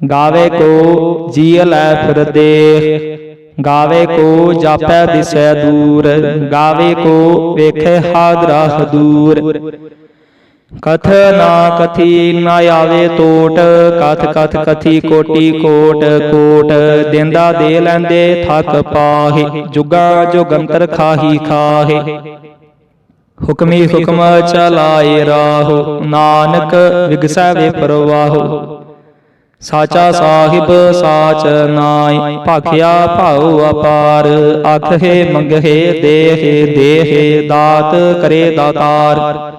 ਗਾਵੇ ਕੋ ਜੀ ਲੈ ਫਿਰ ਦੇਖ ਗਾਵੇ ਕੋ ਜਾਪੈ ਦਿਸੈ ਦੂਰ। ਗਾਵੇ ਕੋ ਵੇਖੈ ਹਾਦਰਾ। ਹਦੂਰ। ਕਥ ਨਾ ਕਥੀ ਨਾ ਆਵੇ ਟੋਟ ਕਥ ਕਥ ਕਥੀ ਕੋਟੀ ਕੋਟ ਕੋਟ ਦਿੰਦਾ ਦੇ ਲੈਂਦੇ ਥਕ ਪਾਹੇ। ਜੁਗਾ ਜੁਗੰਤਰ ਖਾਹੀ ਖਾਹੇ ਹੁਕਮੀ ਹੁਕਮ ਚਲਾਏ ਰਾਹੋ। ਨਾਨਕ ਵਿਗਸੈ ਵੇ ਪਰਵਾਹੋ। ਸਾਚਾ ਸਾਹਿਬ ਸਾਚ ਨਾਈ ਭਾਖਿਆ ਭਾਉ ਅਪਾਰ ਆਖੇ ਮੰਗਹਿ ਦੇਹੇ ਦੇਹੇ ਦਾਤ ਕਰੇ ਦਾਤਾਰ।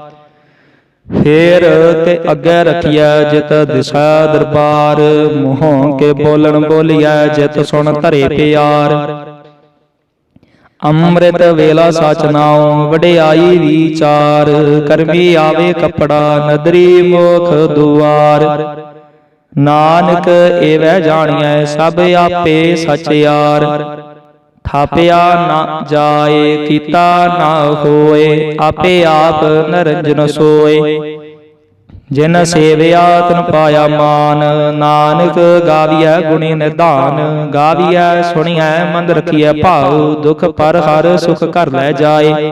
ਫੇਰ ਤੇ ਅੱਗੇ ਰਖਿਆ ਜਿਤ ਦਿਸ਼ਾ ਦਰਬਾਰ। ਮੂੰਹੋਂ ਕੇ ਬੋਲਣ ਬੋਲਿਆ ਜਿਤ ਸੁਣ ਧਰੇ ਪਿਆਰ। ਅੰਮ੍ਰਿਤ ਵੇਲਾ ਸਚ ਨਾਉ ਵਡਿਆਈ ਵਿਚਾਰ। ਕਰਮੀ ਆਵੇ ਕਪੜਾ ਨਦਰੀ ਮੁਖ ਦੁਆਰ। ਨਾਨਕ ਏਵੈ ਜਾਣੀਐ, ਸਭ ਆਪੇ ਸਚ ਯਾਰ। ਥਾਪਿਆ ਨਾ ਜਾਏ, ਕੀਤਾ ਨਾ ਹੋਏ, ਆਪੇ ਆਪ ਨਰੰਜਨ ਸੋਏ। ਜਿਨ ਸੇਵਿਆ, ਤਨ ਪਾਇਆ ਮਾਨ। ਨਾਨਕ ਗਾਵੀਐ ਗੁਣੀ ਨਿਧਾਨ ਗਾਵੀਐ ਸੁਣੀਐ ਮਨ ਰਖੀਐ ਭਾਉ। ਦੁਖ ਪਰ ਹਰ ਸੁਖ ਕਰ ਲੈ ਜਾਏ।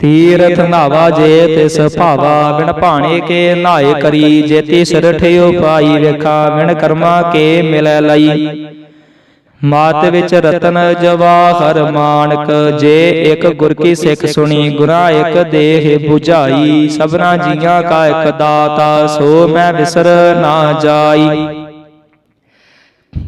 ਤੀਰਥ ਨਾਵਾ ਜੇ ਤਿਸ ਭਾਵਾ ਬਿਨ ਭਾਣੇ ਕੇ ਨਾਏ ਕਰੀ ਜੇ ਤਿਸ ਰਠਿਓ ਪਾਈ ਵੇਖਾ ਬਿਨ ਕਰਮਾ ਕੇ ਮਿਲੈ ਲਈ। ਮਾਤ ਵਿੱਚ ਰਤਨ ਜਵਾਹਰ ਮਾਨਕ ਜੇ ਇੱਕ ਗੁਰ ਕੀ ਸਿੱਖ ਸੁਣੀ ਗੁਰਾ ਇੱਕ ਦੇਹ 부ਝਾਈ ਸਭਨਾ ਜੀਆਂ ਕਾ ਇੱਕ ਦਾਤਾ ਸੋ ਮੈਂ ਵਿਸਰ ਨਾ ਜਾਈ।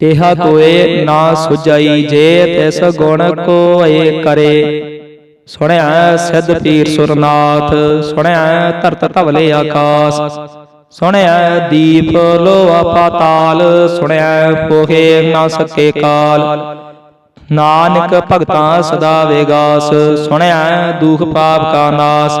ਤੇਹਾ ਕੋਏ ਨਾ ਸੁਝਈ ਜੇ ਤਿਸ ਗੁਣ ਕੋਏ ਕਰੇ। ਸੁਣਿਆ ਸਿੱਧ ਪੀਰ ਸੁਰਨਾਥ ਸੁਣਿਆ ਧਰਤ ਧਵਲੇ ਆਕਾਸ। ਸੁਣਿਆ ਦੀਪ ਲੋਆ ਪਾਤਾਲ। ਸੁਣਿਆ ਪੋਹੇ ਨਾ ਸਕੇ ਕਾਲ। ਨਾਨਕ ਭਗਤਾਂ ਸਦਾ ਵੇਗਾਸ। ਸੁਣਿਆ ਦੁਖ ਪਾਪ ਕਾ ਨਾਸ।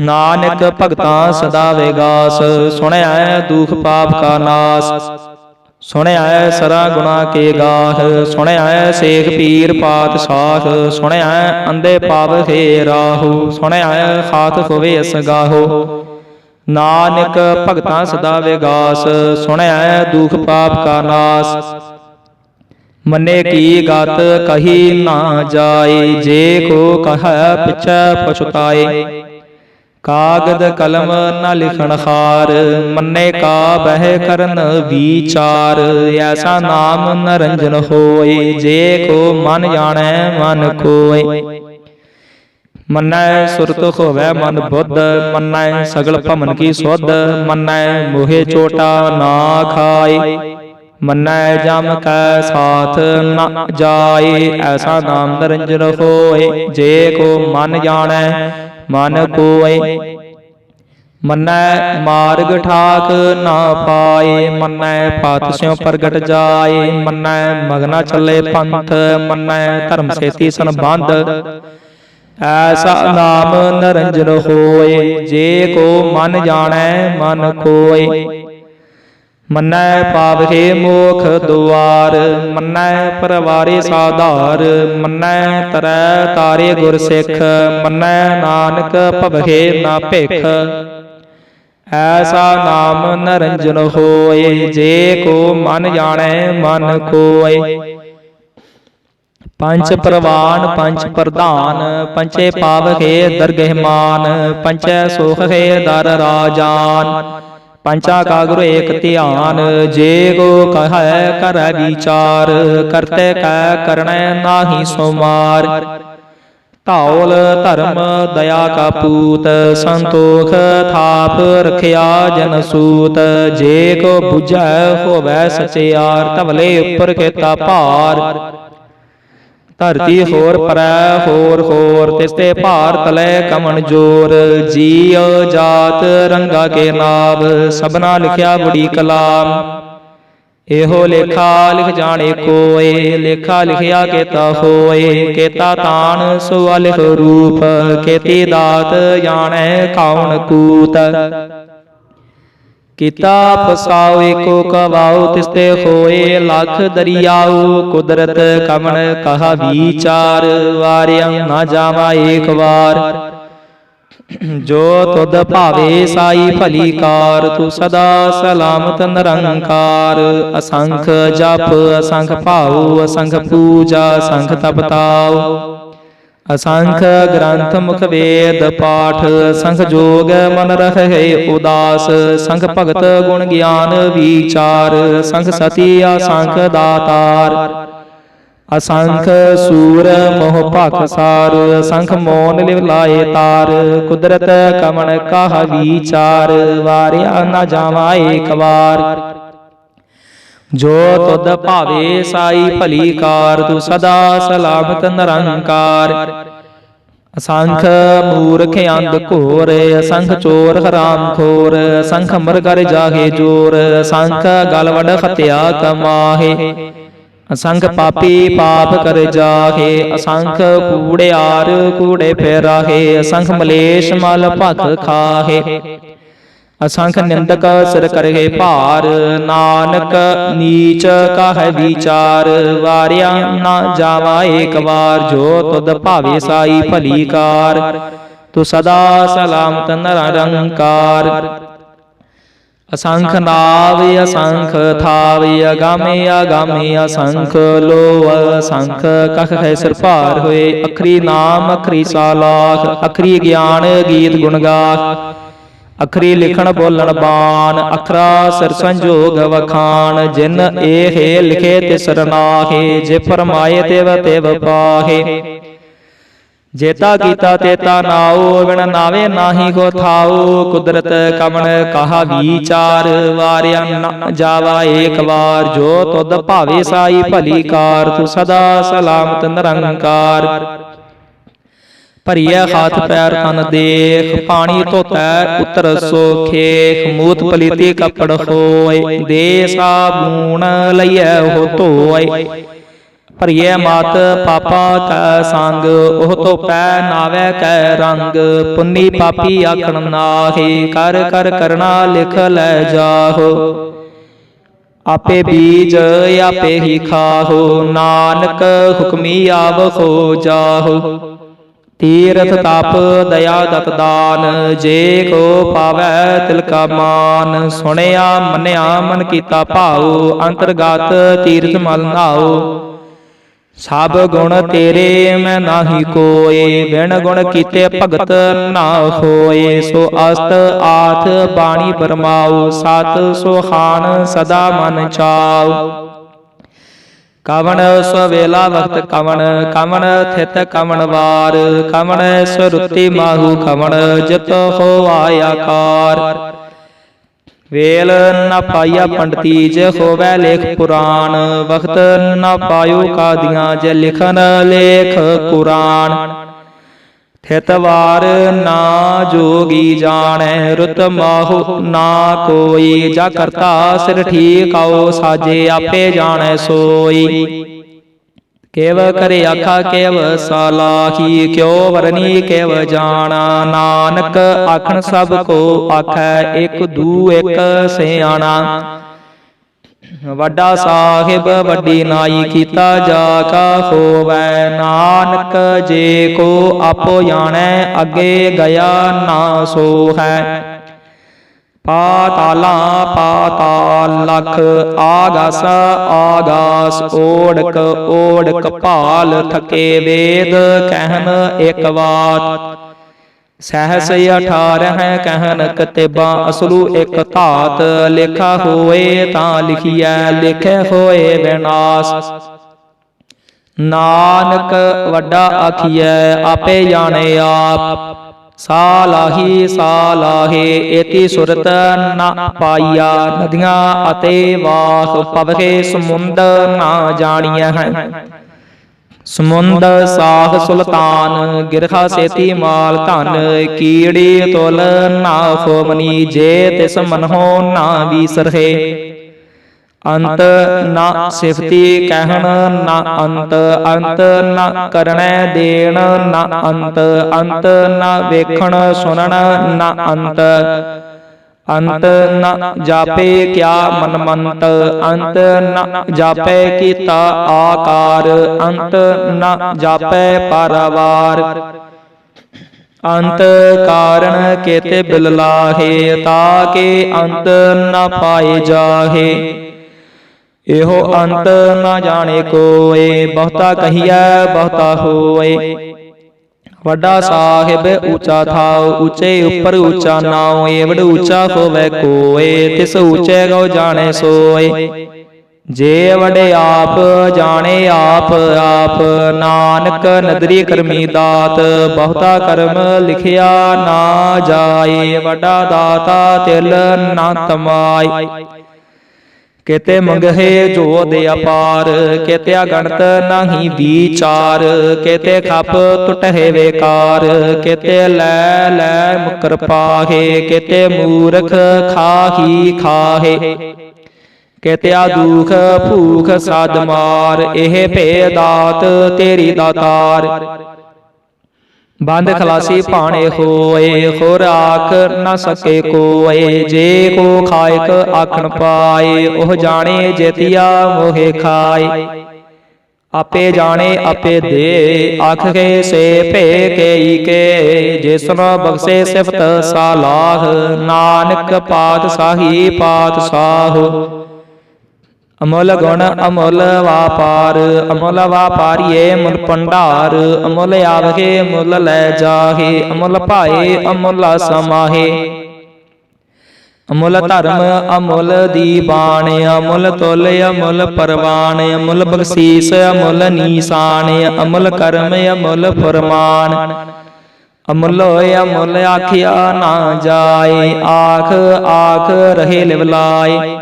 ਨਾਨਕ ਭਗਤਾਂ ਸਦਾ ਵਿਗਾਸ ਸੁਣਿਆ ਦੁਖ ਪਾਪ ਕਾ ਨਾਸ। ਸੁਣਿਆ ਸਰਾ ਗੁਣਾ ਕੇ ਗਾਹ ਸੁਣਿਆ ਸੇਖ ਪੀਰ ਪਾਤਸ਼ਾਹ ਸੁਣਿਆ ਅੰਦੇ ਪਾਵਹਿ ਰਾਹੂ ਸੁਣਿਆ ਖਾਤ ਹੋਵੇ ਅਸਗਾਹੋ ਨਾਨਕ ਭਗਤਾਂ ਸਦਾ ਵਿਗਾਸ ਸੁਣਿਆ ਦੁਖ ਪਾਪ ਕਾ ਨਾਸ। ਮੰਨੇ ਕੀ ਗਤ ਕਹੀ ਨਾ ਜਾਏ, ਜੇ ਕੋ ਕਹੈ ਪਿਛੈ ਪਛਤਾਏ। ਕਾਗਦ ਕਲਮ ਨ ਲਿਖਣ ਹਾਰ ਮੰਨੇ ਕਾ ਬਹਿ ਕਰਨ ਵਿਚਾਰ ਐਸਾ ਨਾਮ ਨਰੰਜਨ ਹੋਏ ਜੇ ਕੋ ਮਨ ਜਾਣੈ ਮਨ ਕੋਏ ਮੰਨੈ ਸੁਰਤ ਹੋਵੈ ਮਨ ਬੁੱਧ ਮੰਨੈ ਸਗਲ ਭਮਨ ਕੀ ਸੁਧ ਮੰਨੈ ਮੋਹਿ ਚੋਟਾ ਨਾ ਖਾਏ। ਮੰਨੈ ਜਮ ਕੈ ਸਾਥ ਨ ਜਾਏ ਐਸਾ ਨਾਮ ਨਿਰੰਜਨ ਹੋਏ। ਜੇ ਕੋ ਮਨ ਜਾਣੈ ਮਨ ਕੋਏ ਮੰਨੈ ਮਾਰਗ ਠਾਕ ਨਾ ਪਾਏ, ਮੰਨੈ ਪਤ ਸਿਉ ਪ੍ਰਗਟ ਜਾਏ, ਮੰਨੈ ਮਗਨਾ ਚੱਲੇ ਪੰਥ, ਮੰਨੈ ਧਰਮ ਸੇਤੀ ਸੰਬੰਧ। ਐਸਾ ਨਾਮ ਨਰੰਜਨ ਹੋਏ, ਜੇ ਕੋ ਮਨ ਜਾਣੈ ਮਨ ਕੋਏ ਮੰਨੈ ਪਾਵਹਿ ਮੋਖ ਦੁਆਰ ਮੰਨੈ ਪਰਵਾਰੇ ਸਾਧਾਰ ਮੰਨੈ ਤਰੈ ਤਾਰੇ ਗੁਰ ਸਿੱਖ ਮੰਨੈ ਨਾਨਕ ਭਵਹਿ ਨਾ ਭਿਖ। ਐਸਾ ਨਾਮ ਨਰੰਜਨ ਹੋਏ ਜੇ ਕੋ ਮਨ ਜਾਣੈ ਮਨ ਕੋਏ। ਪੰਚ ਪ੍ਰਵਾਨ ਪੰਚ ਪ੍ਰਧਾਨ ਪੰਚੇ ਪਾਵਹਿ ਦਰਗਹਿ ਮਾਨ ਪੰਚੈ ਸੁਖਹਿ ਦਰ ਰਾਜਾਨ ਪੰਚਾ ਕਾ ਏਕ ਧਿਆਨ, ਜੇ ਕੋ ਕਹੈ ਕਰੈ ਵਿਚਾਰ, ਕਰਤੇ ਕੈ ਕਰਣੈ ਨਾਹੀ ਸੁਮਾਰ। ਧੌਲ, ਧਰਮ, ਦਇਆ ਕਾ ਪੂਤ, ਸੰਤੋਖ ਥਾਪ ਰਖਿਆ ਜਨ ਸੂਤ। ਜੇ ਕੋ 부ਝੈ ਹੋਵੈ ਸਚਿਆਰ ਧਵਲੇ ਉੱਪਰ ਕੀਤਾ ਭਾਰ। ਧਰਤੀ ਹੋਰ ਪਰੈ ਹੋਰ ਹੋਰ ਤਿਸਤੇ ਭਾਰ ਤਲੇ ਕਮਨ ਜੋਰ। ਜੀਉ ਜਾਤ ਰੰਗਾ ਕੇ ਨਾਮ। ਸਭਨਾ ਲਿਖਿਆ ਬੜੀ ਕਲਾਮ। ਇਹੋ ਲੇਖਾ ਲਿਖ ਜਾਣੇ ਕੋਏ। ਲੇਖਾ ਲਿਖਿਆ ਕੇਤਾ ਹੋਏ। ਕੇਤਾ ਤਾਣ ਸੋ ਅਲਿਖ ਰੂਪ। ਕੇਤੀ ਦਾਤ ਜਾਣੈ ਕੌਣ ਕੂਤ। ਕੀਤਾ ਪਸਾਉ ਏਕੋ ਕਵਾਉ ਤਿਸਤੇ ਹੋਏ ਲਖ ਦਰਿਆਉ ਕੁਦਰਤ ਕਮਣ ਕਹਾ ਵਿਚਾਰ, ਵਾਰਿਆ ਨਾ ਜਾਵਾ ਏਕ ਵਾਰ। ਜੋ ਤੁਧ ਭਾਵੇ ਸਾਈ ਭਲੀ ਕਾਰ, ਤੂੰ ਸਦਾ ਸਲਾਮਤ ਨਿਰੰਕਾਰ। ਅਸੰਖ ਜਪ, ਅਸੰਖ ਭਾਉ, ਅਸੰਖ ਪੂਜਾ, ਅਸੰਖ ਤਪਤਾਉ। ਅਸੰਖ ਗ੍ਰੰਥ ਮੁਖ ਵੇਦ ਪਾਠ, ਸੰਖ ਜੋਗ ਮਨ ਰਹੈ ਉਦਾਸ, ਸੰਖ ਭਗਤ ਗੁਣ ਗਿਆਨ ਵਿਚਾਰ, ਸੰਖ ਸਤੀ ਅਸੰਖ ਦਾਤਾਰ। ਅਸੰਖ ਸੂਰ ਮੋਹ ਭਖ ਸਾਰ ਅਸੰਖ ਮੋਨ ਲਿਵ ਲਾਏ ਤਾਰ, ਕੁਦਰਤ ਕਮਣ ਕਾਹ ਵਿਚਾਰ, ਵਾਰਿਆ ਨਾ ਜਾਵਾ ਏਕ ਵਾਰ ਜੋ ਤੁਧ ਭਾਵੇ ਸਾਈ ਭਲੀ ਕਾਰ, ਤੂੰ ਸਦਾ ਸਲਾਮਤ ਨਿਰੰਕਾਰ। ਅਸੰਖ ਮੂਰਖ ਅੰਧ ਘੋਰ, ਅਸੰਖ ਚੋਰ ਹਰਾਮ ਖੋਰ, ਅਸੰਖ ਮਰਗਰ ਜਾਗੇ ਜੋਰ, ਅਸੰਖ ਗਲ ਖਤਿਆ ਕਮਾਹੇ। ਅਸੰਖ ਪਾਪੀ ਪਾਪ ਕਰ ਜਾਹੇ, ਅਸੰਖ ਕੂੜਿਆਰ ਕੂੜੇ ਫੇਰਾਹੇ ਅਸੰਖ ਮਲੇਸ਼ ਮਲ ਭਖ ਖਾਹੇ। ਅਸੰਖ ਨਿੰਦਕ ਸਿਰ ਕਰਹਿ ਭਾਰ। ਨਾਨਕ ਨੀਚ ਕਾਹੈ ਵਿਚਾਰ। ਵਾਰਿਆ ਨਾ ਜਾਵਾ ਏਕ ਵਾਰ। ਜੋ ਤੁਧ ਭਾਵੇ ਸਾਈ ਭਲੀ ਕਾਰ। ਤੂੰ ਸਦਾ ਸਲਾਮਤ ਨਿਰੰਕਾਰ ਅਸੰਖ ਨਾਵ ਅਸੰਖ ਥਾਵ ਅਗਾਮੇ ਅਗਾਮੇ ਅਸੰਖ ਲੋ ਅਸੰਖ ਕਖ ਹੈ ਸਿਰ ਭਾਰ ਹੋਏ। ਅਖਰੀ ਨਾਮ ਅਖਰੀ ਸਾਲਾਖ ਅਖਰੀ ਗਿਆਨ ਗੀਤ ਗੁਣ ਗਾਖ ਅਖਰੀ ਲਿਖਣ ਬੋਲਣ ਬਾਣ ਅਖਰਾ ਸਿਰ ਸੰਜੋਗ ਵਖਾਣ ਜਿਨ ਇਹ ਲਿਖੇ ਤਿਸ ਰਨਾਹੇ ਜੇ ਫਰਮਾਏ ਤਿਵ ਤਿਵ ਪਾਹੇ। ਜੇਤਾ ਕੀਤਾ ਤੇਤਾ ਨਾਉ ਬਿਨ ਨਾਵੇ ਨਾਹੀ ਕੋ ਥਾਉ ਕੁਦਰਤ ਕਵਣ ਕਹਾ ਵਿਚਾਰ। ਵਾਰਿਆ ਨਾ ਜਾਵਾ ਏਕ ਵਾਰ। ਜੋ ਤੁਧ ਭਾਵੇ ਸਾਈ ਭਲੀ ਕਾਰ। ਤੂੰ ਸਦਾ ਸਲਾਮਤ ਨਿਰੰਕਾਰ। ਭਰੀਐ ਹੱਥ ਪੈਰ ਤਨ ਦੇਖ ਪਾਣੀ ਧੋਤੈ ਉਤਰ ਸੋਖੇਖ ਮੂਤ ਪਲੀਤੀ ਕੱਪੜ ਹੋਏ ਦੇ ਸਾਬੂਣ ਲਈਐ ਉਹ ਧੋਏ। ਭਰੀਐ ਮਤ ਪਾਪਾ ਕੈ ਸੰਗ ਉਹ ਤੋਂ ਪੈ ਨਾਵੇ ਕੈ ਰੰਗ। ਪੁੰਨੀ ਪਾਪੀ ਆਖਣ ਨਾਹੀ ਕਰ ਕਰ ਕਰਨਾ ਲਿਖ ਲੈ ਜਾਹੋ। ਆਪੇ ਬੀਜ ਆਪੇ ਹੀ ਖਾਹੋ। ਨਾਨਕ ਹੁਕਮੀ ਆਵਖੋ ਜਾਹੋ। ਤੀਰਥ ਤਪ ਦਇਆ ਦਤ ਦਾਨ ਜੇ ਕੋ ਪਾਵੈ ਤਿਲ ਕਾ ਮਾਨ। ਸੁਣਿਆ ਮੰਨਿਆ ਮਨ ਕੀਤਾ ਭਾਉ ਅੰਤਰਗਤ ਤੀਰਥ ਮਲ ਨਾਉ। ਸਭ ਗੁਣ ਤੇਰੇ ਮੈਂ ਨਾਹੀ ਕੋਏ ਬਿਨ ਗੁਣ ਕੀਤੇ ਭਗਤ ਨਾ ਹੋਏ ਸੋ ਅਸਤ ਆਥ ਬਾਣੀ ਬਰਮਾਉ ਸਤ ਸੁਹਾਨ ਸਦਾ ਮਨ ਚਾਉ। ਕਵਣ ਸਵੇਲਾ ਵਕਤ ਕਵਣ ਕਵਣ ਥਿਤ ਕਵਣ ਵਾਰ, ਕਵਣ ਸੁਰਤੀ ਮਾਹੂ ਕਵਣ, ਜਿਤ ਹੋਆ ਆਕਾਰ। ਵੇਲ ਨ ਪਾਇਆ ਪੰਡਤੀ, ਜੇ ਹੋਵੇ ਲੇਖ ਪੁਰਾਣ ਵਖਤ ਨਾ ਪਾਇਓ ਕਾਦੀਆਂ, ਜੇ ਲਿਖਨ ਲੇਖ ਕੁਰਾਨ। ਥਿਤਵਾਰ ਨਾ ਜੋਗੀ ਜਾਣੈ, ਰੁਤ ਮਾਹੁ ਨਾ ਕੋਈ। ਜਾ ਕਰਤਾ ਸਿਰ ਠੀਕ ਆਓ, ਸਾਜੇ ਆਪੇ ਜਾਣੈ ਸੋਈ। ਕੇਵ ਕਰੇ ਆਖਾ, ਕੇਵ ਸਾਲਾਹੀ, ਕਿਉ ਵਰਨੀ, ਕੇਵ ਜਾਣਾ। ਨਾਨਕ ਆਖਣ ਸਭ ਕੋ ਆਖੈ, ਇਕ ਦੂ ਇਕ ਸਿਆਣਾ। ਵੱਡਾ ਸਾਹਿਬ ਵੱਡੀ ਨਾਈ ਕੀਤਾ ਜਾ ਕਾ ਹੋਵੈ। ਨਾਨਕ ਜੇ ਕੋ ਆਪੋ ਜਾਣੈ, ਅੱਗੇ ਗਿਆ ਨਾ ਸੋ ਹੈ ਪਾਤਾਲਾ, ਪਾਤਾਲ ਲਖ, ਆਗਾਸ ਆਗਾਸ, ਓੜਕ ਓੜਕ ਭਾਲ, ਥਕੇ ਵੇਦ ਕਹਿਨ ਇਕ ਬਾਤ ਸਹਸ 18 ਕਹਿਨ ਕਤੇਬਾ ਅਸਲੂ ਇਕ ਧਾਤ। ਲੇਖਾ ਹੋਏ ਤਾਂ ਲਿਖੀਐ, ਲਿਖੇ ਹੋਏ ਵਿਨਾਸ਼। ਨਾਨਕ ਵੱਡਾ ਆਖੀਐ, ਆਪੇ ਜਾਣੇ ਆਪ। ਸਾਲਾਹੀ ਸਾਲਾਹੇ, ਏਤੀ ਸੁਰਤ ਨਾ ਪਾਈਆ। ਨਦੀਆਂ ਅਤੇ ਵਾਹ ਪਵਕੇ ਸਮੁੰਦ ਨਾ ਜਾਣੀਐ ਹੈ। ਸਮੁੰਦ ਸਾਖ ਸੁਲਤਾਨ ਗਿਰਖਾ ਸੇਤੀ ਮਾਲ ਧਨ ਕੀੜੀ ਤੁਲ ਨਾ ਹੋਮਨੀ ਜੇ ਤਿਸ ਮਨਹੁ ਨਾ ਵੀਸਰਹੇ ਅੰਤ ਨਾ ਸਿਫਤੀ ਕਹਿਣ ਨਾ ਅੰਤ ਅੰਤ ਨਾ ਕਰਣੈ ਦੇਣ ਨਾ ਅੰਤ ਅੰਤ ਨਾ ਵੇਖਣ ਸੁਣਨ ਨਾ ਅੰਤ। ਅੰਤ ਨ ਜਾਪੇ ਕਿਆ ਮਨਮੰਤ, ਅੰਤ ਨ ਜਾਪੇ ਕੀਤਾ ਆਕਾਰ, ਅੰਤ ਨ ਜਾਪੇ ਪਰਵਾਰ। ਅੰਤ ਕਾਰਣ ਕੇਤੇ ਬਿਲ ਲਾਹੇ ਤਾਕੇ ਅੰਤ ਨ ਪਾਏ ਜਾਹੇ। ਇਹੋ ਅੰਤ ਨ ਜਾਣੇ ਕੋਏ, ਬਹੁਤਾ ਕਹੀਐ, ਬਹੁਤਾ ਹੋਏ। ਵੱਡਾ ਸਾਹਿਬ ਉੱਚਾ ਥਾਉ, ਉੱਚੇ ਉੱਪਰ ਉੱਚਾ ਨਾਉ ਏਵੜ ਉੱਚਾ ਹੋਵੇ ਕੋਏ, ਤਿਸ ਉੱਚੇ ਗਉ ਜਾਣੇ ਸੋਏ। ਜੇ ਵਡੇ ਆਪ ਜਾਣੇ ਆਪ ਆਪ ਨਾਨਕ ਨਦਰੀ ਕਰਮੀ ਦਾਤ, ਬਹੁਤਾ ਕਰਮ ਲਿਖਿਆ ਨਾ ਜਾਏ। ਵੱਡਾ ਦਾਤਾ ਤਿਲ ਨਾ ਤਮਾਈ ਕਿਤੇ ਮੰਗਹਿ ਜੋ ਦੇ ਅਪਾਰ, ਕਿਤੇ ਅਗਣਤ ਨਹੀਂ ਵਿਚਾਰ, ਕਿਤੇ ਖਪ ਟੁਟਹਿ ਵੇਕਾਰ, ਕਿਤੇ ਲੈ ਲੈ ਮੁਕਰ ਪਾਹੇ, ਕਿਤੇ ਮੂਰਖ ਖਾਹੀ ਖਾਹੇ। ਕਿਤੇ ਆ ਦੁਖ ਭੂਖ ਸਾਧ ਮਾਰ, ਇਹ ਭੇ ਦਾਤ ਤੇਰੀ ਦਾਤਾਰ। ਬੰਦ ਖਲਾਸੀ ਭਾਣੇ ਹੋਏ ਆਖ ਨ ਸਕੇ ਕੋਏ ਜੇ ਕੋ ਖਾਇਕ ਆਖਣ ਪਾਏ ਉਹ ਜਾਣੇ ਜੇਤੀਆ ਮੋਹਿ ਖਾਏ। ਆਪੇ ਜਾਣੇ ਆਪੇ ਦੇ। ਆਖ ਕੇ ਸੇ ਭੇ ਕੇਈ ਕੇ ਜਿਸਨੋ ਬਖਸ਼ੇ ਸਿਫਤ ਸਾਲਾਹ ਨਾਨਕ ਪਾਤ ਸਾਹੀ ਪਾਤ ਸਾਹੋ ਅਮੁੱਲ ਗੁਣ ਅਮੁੱਲ ਵਾਪਾਰ ਅਮੁੱਲ ਵਾਪਾਰੀਏ ਮੁੱਲ ਭੰਡਾਰ ਅਮੁੱਲ ਆਵਗੇ ਮੁੱਲ ਲੈ ਜਾਹੇ ਅਮੁੱਲ ਭਾਏ ਅਮੁੱਲ ਸਮਾਹੇ ਅਮੁੱਲ ਧਰਮ ਅਮੁੱਲ ਦੀਬਾਨ ਅਮੁੱਲ ਤੁਲ ਅਮੁੱਲ ਪਰਵਾਨ ਅਮੁੱਲ ਬਖਸ਼ੀਸ ਅਮੁੱਲ ਨੀਸਾਨ ਅਮੁੱਲ ਕਰਮ ਅਮੁੱਲ ਫਰਮਾਨ ਅਮੁੱਲ ਅਮੁੱਲ ਆਖਿਆ ਨਾ ਜਾਏ ਆਖ ਆਖ ਰਹੇ ਲਿਵਲਾਏ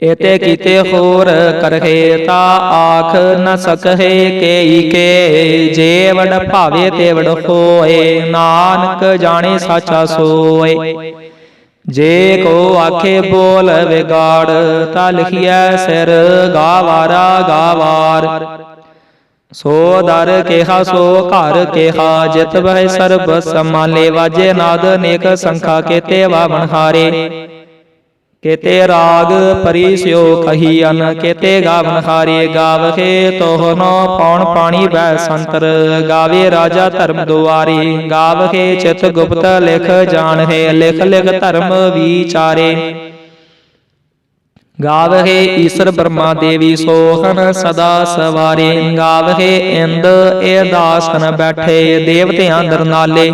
ਇਤੇ ਕੀਤੇ ਹੋਰ ਕਰਹਿ ਤਾ ਆਖ ਨ ਸਕਹਿ ਕੇਈ ਕੇ ਜੇ ਵਡ ਭਾਵੇ ਤੇ ਵਡ ਹੋਏ। ਨਾਨਕ ਜਾਣੇ ਸਾਚਾ ਸੋਏ। ਜੇ ਕੋ ਆਖੇ ਬੋਲ ਵਿਗਾੜ ਤਾ ਲਿਖਿਐ ਸਿਰ ਗਾਵਾਰਾ ਗਾਵਾਰ ਸੋ ਦਰ ਕੇਹਾ ਸੋ ਘਰ ਕੇਹਾ ਜਿਤ ਬਹਿ ਸਰਬ ਸਮਾਲੇ ਵਾਜੇ ਨਾਦ ਨੇਕ ਸੰਖਾ ਕੇਤੇ ਵਾਵਣ ਹਾਰੇ। ਕੇਤੇ ਰਾਗ ਪਰੀ ਸਿਓ ਕਹੀਅਨ ਕੇਤੇ ਗਾਵਨ ਹਾਰੇ ਗਾਵਖੇ ਤੋਹਨੋ ਪੌਣ ਪਾਣੀ ਬੈ ਸੰਤਰ ਗਾਵੇ ਰਾਜਾ ਧਰਮ ਦੁਆਰੀ ਗਾਵਖੇ ਚਿਤ ਗੁਪਤ ਲਿਖ ਜਾਣਹਿ ਲਿਖ ਲਿਖ ਧਰਮ ਵਿਚਾਰੇ ਗਾਵਹੇ ਈਸ਼ਰ ਬ੍ਰਹਮਾ ਦੇਵੀ ਸੋਹਣ ਸਦਾ ਸਵਾਰੇ ਗਾਵਹੇ ਇੰਦ ਇਹ ਦਾਸਨ ਬੈਠੇ ਦੇਵਤਿਆਂ ਅੰਦਰ ਨਾਲੇ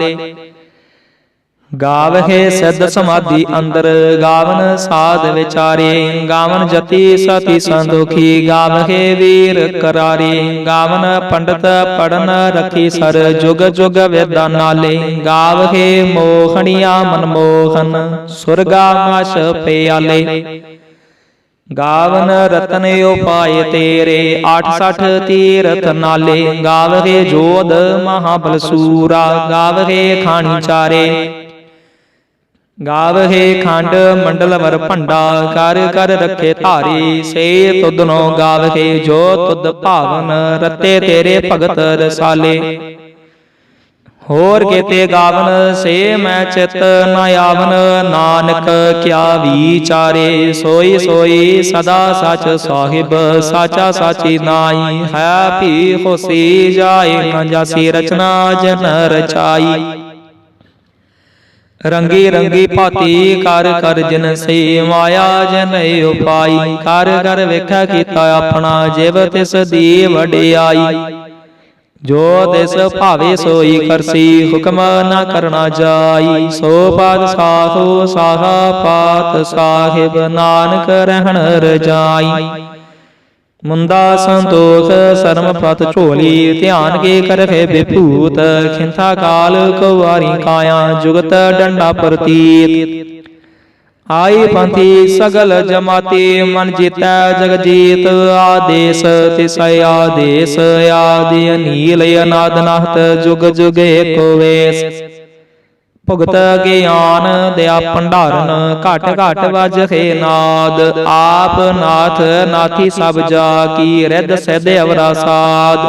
ਗਾਵਹਿ ਸਿੱਧ ਸਮਾਧੀ ਅੰਦਰ ਗਾਵਨ ਸਾਧ ਵਿਚਾਰੇ ਗਾਵਨ ਜਤੀ ਸਤੀ ਸੰਦੋਖੀ ਗਾਵਹਿ ਵੀਰ ਕਰਾਰੇ ਗਾਵਨ ਪੰਡਤ ਪੜਨ ਰਖੀ ਸਰ ਜੁਗ ਜੁਗ ਵੇਦਾਂ ਨਾਲੇ ਗਾਵਹਿ ਮੋਹਣੀਆਂ ਮਨਮੋਹਨ ਸੁਰਗਾ ਮਸ ਪਿਆਲੇ। ਗਾਵਨ ਰਤਨ ਉਪਾਏ ਤੇਰੇ 68 ਤੀਰਥ ਨਾਲੇ। ਗਾਵਹਿ ਜੋਧ ਮਹਾਬਲ ਸੂਰਾ ਗਾਵਹਿ ਖਾਣੀ ਚਾਰੇ। ਗਾਵਹੇ ਖੰਡ ਮੰਡਲ ਵਰ ਭੰਡਾ ਕਰ ਕਰ ਰੱਖੇ ਧਾਰੀ ਸੇ ਤੁਧਨੋ ਗਾਵਹੇ ਜੋ ਤੁਧ ਭਾਵਨ ਰਤੇ ਤੇਰੇ ਭਗਤ ਰਸਾਲੇ। ਹੋਰ ਕੀਤੇ ਗਾਵਨ ਸੇ ਮੈਂ ਚਿਤ ਨ ਆਵਨ। ਨਾਨਕ ਕਿਆ ਵਿਚਾਰੇ ਸੋਈ ਸੋਈ ਸਦਾ ਸਚ ਸਾਹਿਬ ਸਾਚਾ ਸਾਚੀ ਨਾਈ ਹੈ ਭੀ ਹੋਸੀ ਜਾਏ ਨ ਜਾਸੀ ਰਚਨਾ ਜਨ ਰਚਾਈ। ਰੰਗੀ ਰੰਗੀ ਭਾਤੀ ਕਰ ਕਰ ਜਿਨ ਸੇ ਮਾਇਆ ਜਨ ਉਪਾਈ। ਕਰ ਕਰ ਵੇਖਿਆ ਕੀਤਾ ਆਪਣਾ ਜਿਵ ਤਿਸ ਦੀ ਵਡਿਆਈ। ਜੋ ਤਿਸ ਭਾਵੇ ਸੋਈ ਕਰਸੀ, ਹੁਕਮ ਨਾ ਕਰਨਾ ਜਾਈ। ਸੋ ਪਾਦ ਸਾਹੋ ਸਾਹਾ ਪਾਤ ਸਾਹਿਬ, ਨਾਨਕ ਰਹਿਣ ਰਜਾਈ। ਮੁੰਦਾ ਸੰਤੋਖ, ਸਰਮ ਪਤ ਝੋਲੀ, ਧਿਆਨ ਕੇ ਕਰਖੇ ਬਿਭੂਤ, ਖਿੰਥਾ ਕਾਲ ਕੁਵਾਰੀ ਕਾਇਆ, ਜੁਗਤ ਡੰਡਾ ਪ੍ਰਤੀਤ। ਆਈ ਪੰਥੀ ਸਗਲ ਜਮਾਤੀ, ਮਨ ਜੀਤੈ ਜਗ ਜੀਤ ਆਦੇਸ ਤਿਸੈ ਆਦੇਸ, ਆਦਿ ਅਨੀਲ ਅਨਾਦ ਨਾਹਤ, ਜੁਗ ਜੁਗ ਏਕੋ ਵੇਸ। ਭੁਗਤ ਗਿਆਨ ਦਿਆ ਭੰਡਾਰਨ, ਘਟ ਘਟ ਵਜਖੇ ਨਾਦ। ਆਪ ਨਾਥ ਨਾਥੀ ਸਭ ਜਾ ਕੀ ਰਿੱਧ ਸਿਧ ਅਵਰਾ ਸਾਧ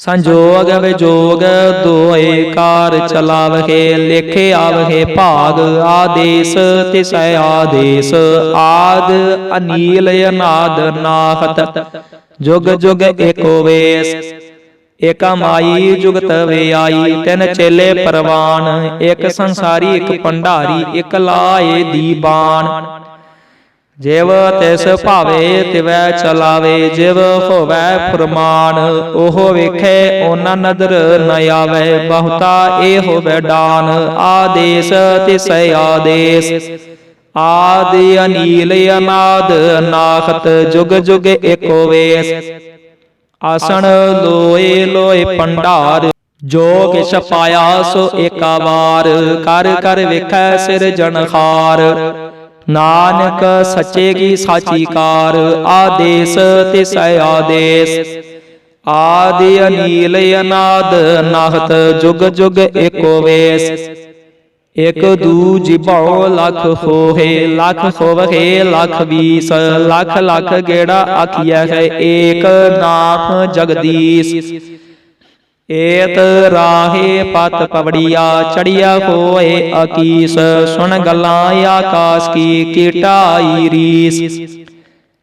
ਸੰਜੋਗ ਵਿਜੋਗ ਦੋਏ ਕਾਰ ਚਲਾਵਹਿ, ਲੇਖੇ ਆਵਹਿ ਭਾਗ, ਆਦੇਸ ਤਿਸੈ ਆਦੇਸ। ਆਦ ਅਨੀਲ ਅਨਾਦ ਨਾਹਤ, ਜੁਗ ਜੁਗ ਏਕੋ ਵੇਸ। ਏਕਾ ਮਾਈ ਜੁਗਤ ਵੇ ਆਈ ਤਿਨ ਚੇਲੇ ਪਰਵਾਨ, ਇੱਕ ਸੰਸਾਰੀ, ਇੱਕ ਭੰਡਾਰੀ, ਇੱਕ ਲਾਏ ਦੀਬਾਨ ਜਿਵ ਤਿਸ ਭਾਵੇ, ਤਿਵੈ ਚਲਾਵੇ, ਜਿਵ ਹੋਵੈ ਫਰਮਾਨ, ਉਹ ਵੇਖੇ, ਉਹਨਾਂ ਨਦਰ ਨ ਆਵੇ, ਬਹੁਤਾ ਇਹ ਹੋਵੇ ਡਾਨ। ਆਦੇਸ ਤਿਸੈ ਆਦੇਸ, ਆਦਿ ਅਨੀਲ ਅਨਾਦ ਨਾਖਤ, ਜੁਗ ਜੁਗ ਏਕੋ ਵੇਸ। ਆਸਣ ਲੋਏ ਲੋਏ ਭੰਡਾਰ ਜੋ ਕਿਛ ਪਾਇਆ ਸੋ ਏਕਾ ਵਾਰ, ਕਰ ਕਰ ਵੇਖੈ ਸਿਰ ਜਨਹਾਰ ਨਾਨਕ ਸੱਚੇ ਕੀ ਸਾਚੀ ਕਾਰ, ਆਦੇਸ ਤਿਸੈ ਆਦੇਸ। ਆਦਿ ਅਨੀਲ ਅਨਾਦ ਨਾਹਤ, ਜੁਗ ਜੁਗ ਏਕੋ ਵੇਸ। ਇਕ ਦੂ ਜਿਭਉ ਲਖ ਹੋਏ ਲਖ ਹੋਵਹਿ ਲਖ ਵੀਸ, ਲਖ ਲਖ ਗੇੜਾ ਆਖਿਆ ਹੈ, ਏਕ ਨਾਮ ਜਗਦੀਸ਼। ਏਤ ਰਾਹੇ ਪਤ ਪਵੜੀਆ, ਚੜੀਆ ਹੋਏ ਅਕੀਸ, ਸੁਣ ਗੱਲਾਂ ਆਕਾਸ਼ ਕੀ, ਕੀਟਾਈ ਰੀਸ।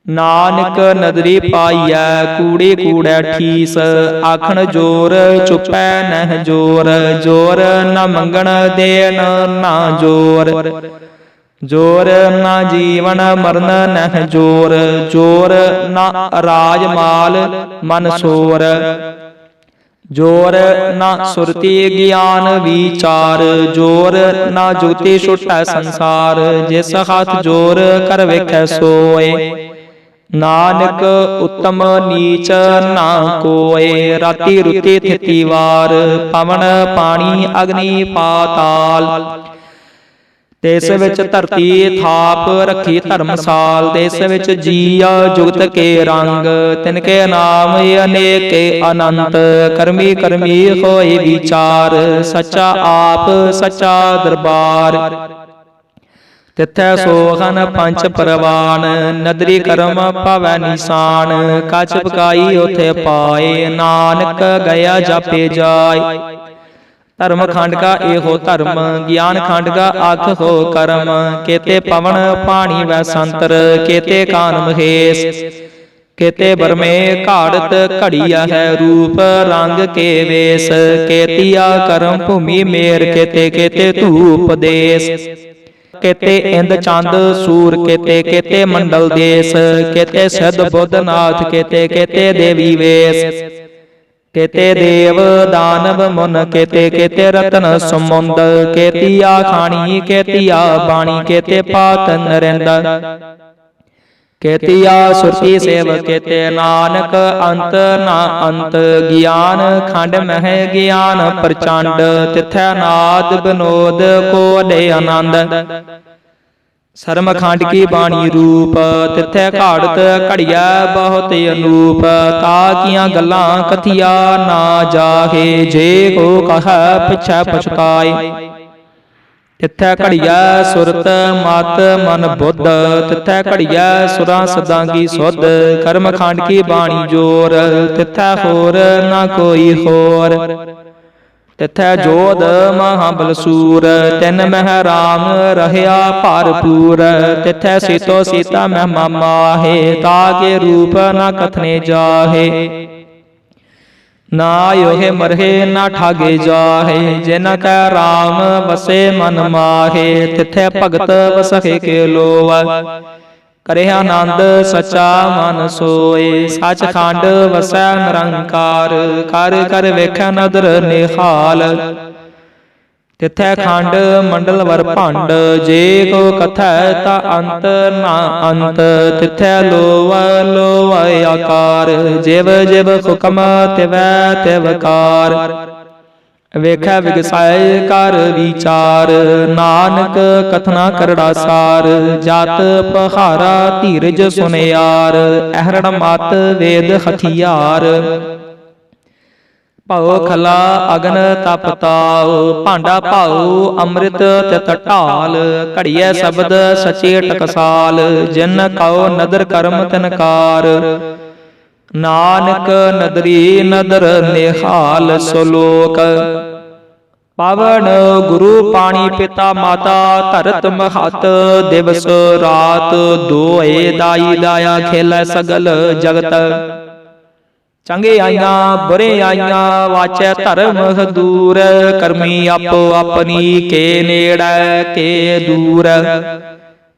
ਨਾਨਕ ਨਦਰੀ ਪਾਈਐ, ਕੂੜੇ ਕੂੜੈ ਠੀਸ। ਆਖਣ ਜੋਰ, ਚੁਪੈ ਨਹਿ ਜੋਰ। ਜੋਰ ਨ ਮੰਗਣ ਦੇਨ ਨਾ ਜੋਰ। ਜੋਰ ਨਾ ਜੀਵਨ ਮਰਨ ਨਹਿ ਜੋਰ। ਜੋਰ ਨਾ ਰਾਜ ਮਾਲ ਮਨ ਸੋਰ। ਜੋਰ ਨਾ ਸੁਰਤੀ ਗਿਆਨ ਵਿਚਾਰ। ਜੋਰ ਨਾ ਜੋਤੀ ਛੁਟੈ ਸੰਸਾਰ। ਜਿਸ ਹੱਥ ਜੋਰ ਕਰ ਵੇਖੈ ਸੋਏ। ਨਾਨਕ ਉਤਮ ਨੀਚ ਨਾ ਕੋਏ। ਰਾਤੀ ਰੁਤੀ ਥਿਤੀ ਵਾਰ, ਪਵਨ ਪਾਣੀ ਅਗਨੀ ਪਾਤਾਲ। ਦੇਸ ਵਿੱਚ ਧਰਤੀ ਥਾਪ ਰੱਖੀ ਧਰਮਸਾਲ, ਦੇਸ ਵਿੱਚ ਜੀਆ ਜੁਗਤ ਕੇ ਰੰਗ। ਤਿਨ ਕੇ ਨਾਮ ਅਨੇਕੇ ਅਨੰਤ, ਕਰਮੀ ਕਰਮੀ ਹੋਏ ਵਿਚਾਰ। ਸੱਚਾ ਆਪ, ਸੱਚਾ ਦਰਬਾਰ। ਤਿਥੈ ਸੋਹਨ ਪੰਚ ਪਰਵਾਨ, ਨਦਰੀ ਕਰਮ ਭਵੈ ਨਿਸ਼ਾਨ ਕਛ ਪਕਾਈ ਉਥੇ ਪਾਏ, ਨਾਨਕ ਗਿਆ ਜਾਪੇ ਜਾਏ। ਧਰਮ ਖੰਡ ਕਾ ਇਹੋ ਧਰਮ, ਗਿਆਨ ਖੰਡ ਕਾ ਆਖ ਹੋ ਕਰਮ, ਕੇਤੇ ਪਵਨ ਪਾਣੀ ਵੈ ਸੰਤਰ, ਕੇਤੇ ਕਾਨ ਮਹੇਸ਼। ਕੇਤੇ ਬਰਮੇ ਘਾੜਤ ਘੜੀਆ ਹੈ ਰੂਪ, ਰੰਗ ਕੇ ਵੇਸ। ਕੇਤੀਆ ਕਰਮ ਭੂਮੀ ਮੇਰ, ਕੇਤੇ ਕੇਤੇ ਧੂਪ ਦੇਸ। ਕੇਤੇ ਇੰਦ ਚੰਦ, ਸੂਰ ਕੇਤੇ ਕੇਤੇ ਮੰਡਲ ਦੇਸ, ਕੇਤੇ ਸਿੱਧ ਬੁੱਧ ਨਾਥ ਕੇਤੇ ਕੇਤੇ ਦੇਵੀ ਵੇਸ। ਕੇਤੇ ਦੇਵ ਦਾਨਵ ਮੁਨ, ਕੇਤੇ ਕੇਤੇ ਰਤਨ ਸਮੁੰਦ ਕੇਤੀਆ ਖਾਣੀ, ਕੇਤੀਆ ਬਾਣੀ, ਕੇਤੇ ਪਾਤ ਨਰਿੰਦ ਕੇਤੀਆ ਸੁਰਤੀ ਸੇਵ ਕੇਤੇ ਨਾਨਕ, ਅੰਤ ਨਾ ਅੰਤ, ਗਿਆਨ ਖੰਡ ਮਹਿ ਗਿਆਨ, ਪ੍ਰਚੰਡ, ਤਿਥੈ ਨਾਦ ਬਨੋਦ ਕੋ ਦੇ ਆਨੰਦ। ਸਰਮ ਖੰਡ ਕੀ ਬਾਣੀ ਰੂਪ, ਤਿਥੈ ਘਾੜਤ ਘੜਿਆ ਬਹੁਤ ਅਨੂਪ, ਤਾ ਕੀਆਂ ਗੱਲਾਂ ਕਥਿਆ ਨਾ ਜਾਹੇ, ਜੇ ਕੋ ਕਹੈ ਪਿਛੈ ਪਛਤਾਏ। ਤਿੱਥੈ ਘੜਿਆ ਸੁਰਤ ਮਤ ਮਨ ਬੁੱਧ ਤਿੱਥੈ ਘੜਿਆ ਸੁਰਾਂ ਸਦਾਂਗੀ ਸੁਧ ਕਰਮ ਖੰਡ ਕੀ ਬਾਣੀ ਜੋਰ ਤਿੱਥੈ ਹੋਰ ਨਾ ਕੋਈ ਹੋਰ। ਤਿਥੈ ਜੋਧ ਮਹਾਬਲ ਸੂਰ ਤਿਨ ਮਹਿ ਰਾਮ ਰਹਿਆ ਭਰਪੂਰ ਤਿਥੈ ਸੀਤੋ ਸੀਤਾ ਮਹਿ ਮਾਹੇ ਤਾਕੇ ਰੂਪ ਨਾ ਕਥਨੇ ਜਾਹੇ। ਨਾ ਯੋਹੇ ਮਰਹੇ, ਨਾ ਠਾਗੇ ਜਾਹੇ ਜਿਨ ਕੈ ਰਾਮ ਵਸੇ ਮਨ ਮਾਹੇ, ਤਿਥੈ ਭਗਤ ਵਸਖੇ ਕੇ ਲੋਵ ਕਰੇ ਆਨੰਦ ਸਚਾ ਮਨ ਸੋਏ, ਸਚਖੰਡ ਵਸੈ ਨਿਰੰਕਾਰ, ਕਰ ਕਰ ਵੇਖੈ ਨਦਰ ਨਿਹਾਲ। ਤਿਥੈ ਖੰਡ ਮੰਡਲ ਵਰ ਭੰਡ, ਜੇ ਕੋ ਕਥੈ ਤਾ ਅੰਤ ਨਾ ਅੰਤ, ਤਿਥੈ ਲੋਵ ਲੋ ਆਕਾਰ ਜਿਵ ਜਿਵ ਹੁਕਮ ਤਿਵੈ ਤਿਵਕਾਰ ਵੇਖੈ ਵਿਗਸਾਏ ਕਰ ਵਿਚਾਰ, ਨਾਨਕ ਕਥਨਾ ਕਰੜਾ ਸਾਰ। ਜਤ ਪਹਾਰਾ ਧੀਰਜ ਸੁਨਿਆਰ, ਅਹਰਣ ਮਤ ਵੇਦ ਹਥਿਆਰ। ਭਉ ਖਲਾ ਅਗਨ ਤਪ ਭਾਂਡਾ ਭਾਉ ਅੰਮ੍ਰਿਤ ਤਿਤ ਢਾਲ। ਘੜੀਐ ਸ਼ਬਦ ਸਚੇ ਟਕਸਾਲ, ਜਿਨ ਕਉ ਨਦਰ ਕਰਮ ਤਿਨਕਾਰ ਨਾਨਕ ਨਦਰੀ ਨਦਰ ਨਿਹਾਲ ਸਲੋਕ। ਪਵਨ ਗੁਰੂ ਪਾਣੀ ਪਿਤਾ ਮਾਤਾ ਧਰਤ ਮਹਤ ਦਿਵਸ ਰਾਤ ਦੋਏ ਦਾਈ ਦਾਇਆ ਖੇਲੇ ਸਗਲ ਜਗਤ। ਚੰਗੇ ਆਈਆਂ ਬੁਰੇ ਆਈਆਂ ਵਾਚੈ ਧਰਮ ਦੂਰ, ਕਰਮੀ ਆਪੋ ਆਪਣੀ ਕੇ ਨੇੜੈ ਕੇ ਦੂਰ।